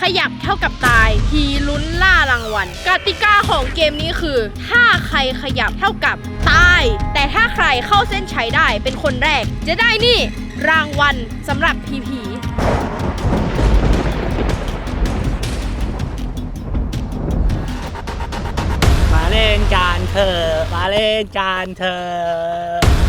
ขยับเท่ากับตายทีลุ้นล่ารางวัลกติกาของเกมนี้คือ ถ้าใครขยับเท่ากับตาย แต่ถ้าใครเข้าเส้นชัยได้เป็นคนแรก จะได้นี่ รางวัลสำหรับพีพีมาเล่นกันเถอมาเล่นกันเถอ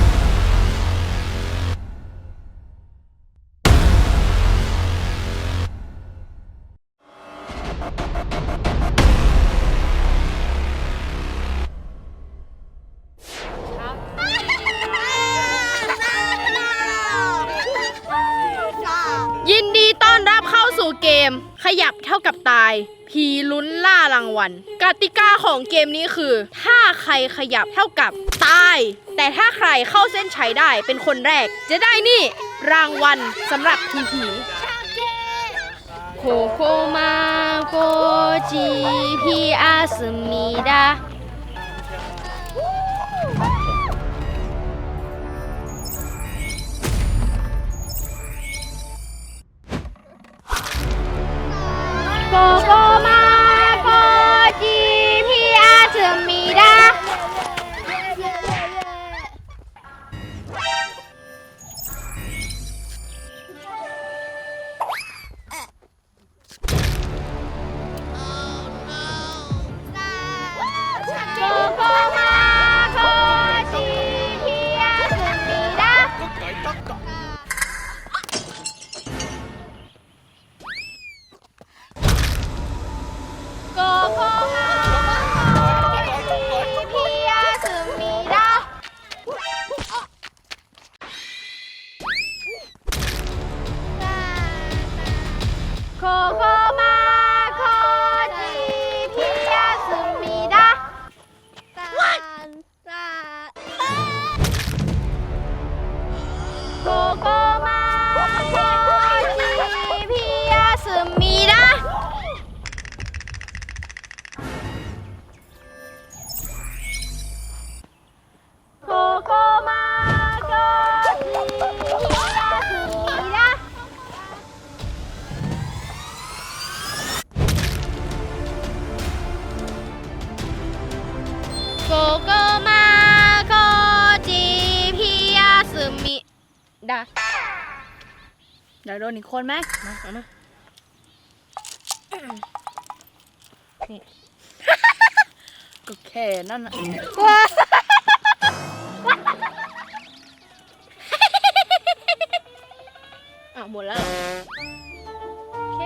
เกมขยับเท่ากับตายพีลุ้นล่ารางวัลกติกาของเกมนี้คือ ถ้าใครขยับเท่ากับตาย แต่ถ้าใครเข้าเส้นชัยได้เป็นคนแรก จะได้นี่ รางวัลสำหรับพีพีโคโคมาโกจิพีอาสมิดา โคโคมาโคจิพิยาสุมิดาโคโคมาโคจิพิยาสุมิดาโกโก ดาเดี๋ยวโดนอีกคนไหมมาเอามานี่ก็แค่นั่นนะว้าอะหมดแล้ว โอเค